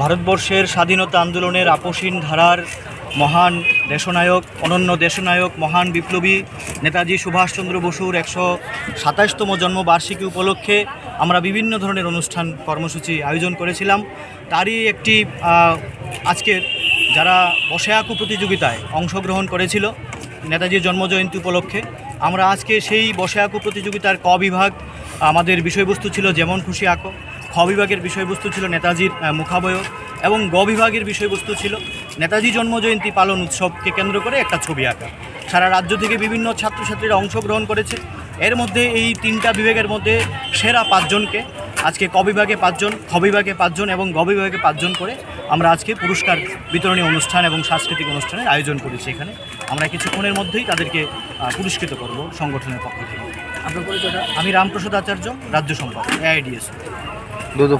ভারতবর্ষের স্বাধীনতা আন্দোলনের আপসীন ধারার মহান দেশনায়ক, অনন্য দেশনায়ক, মহান বিপ্লবী নেতাজি সুভাষচন্দ্র বসুর একশো সাতাশতম জন্মবার্ষিকী উপলক্ষে আমরা বিভিন্ন ধরনের অনুষ্ঠান কর্মসূচি আয়োজন করেছিলাম। তারই একটি আজকের যারা বসে আঁকু প্রতিযোগিতায় অংশগ্রহণ করেছিল নেতাজির জন্মজয়ন্তী উপলক্ষে, আমরা আজকে সেই বসে আঁকু প্রতিযোগিতার ক বিভাগ আমাদের বিষয়বস্তু ছিল যেমন খুশি আঁকো খ বিভাগের বিষয়বস্তু ছিল নেতাজির মুখাবয়ব এবং গ বিভাগের বিষয়বস্তু ছিল নেতাজি জন্মজয়ন্তী পালন উৎসবকে কেন্দ্র করে একটা ছবি আঁকা। সারা রাজ্য থেকে বিভিন্ন ছাত্রছাত্রীরা অংশগ্রহণ করেছে। এর মধ্যে এই তিনটা বিভাগের মধ্যে সেরা পাঁচজনকে আজকে ক বিভাগে পাঁচজন, খ বিভাগে পাঁচজন এবং গ বিভাগে পাঁচজন করে আমরা আজকে পুরস্কার বিতরণী অনুষ্ঠান এবং সাংস্কৃতিক অনুষ্ঠানের আয়োজন করেছি এখানে। আমরা কিছুক্ষণের মধ্যেই তাদেরকে পুরস্কৃত করব সংগঠনের পক্ষ থেকে। আমি রামপ্রসাদ আচার্য, রাজ্য সম্পাদক এআইডিএস Dudu